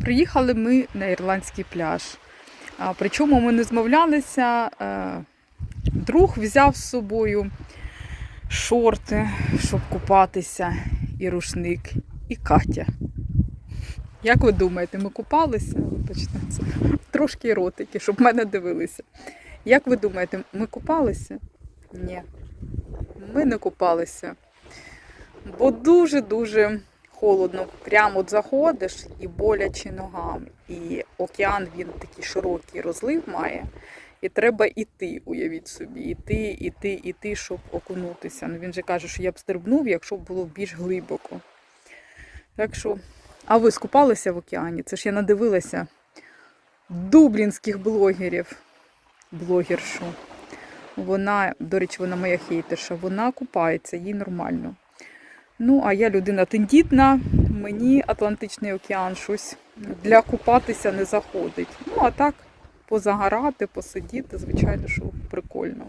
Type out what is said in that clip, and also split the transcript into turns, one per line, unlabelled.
Приїхали ми на ірландський пляж. Причому ми не змовлялися. Е, друг взяв з собою шорти, щоб купатися, і рушник, і Катя. Як ви думаєте, ми купалися? Це трошки еротики, щоб мене дивилися. Як ви думаєте, ми купалися? Ні. Ми не купалися. Бо дуже-дуже холодно. Прямо от заходиш і боляче ногам. І океан він такий широкий розлив має. І треба іти, уявіть собі, іти, іти, іти, щоб окунутися. Ну він же каже, що я б стрибнув, якщо б було більш глибоко. Так що, а ви скупалися в океані? Це ж я надивилася дублінських блогерів, блогершу. Вона, до речі, вона моя хейтерша, вона купається, їй нормально. Ну, а я людина тендітна, мені Атлантичний океан щось для купатися не заходить. Ну, а так, позагорати, посидіти, звичайно, що прикольно.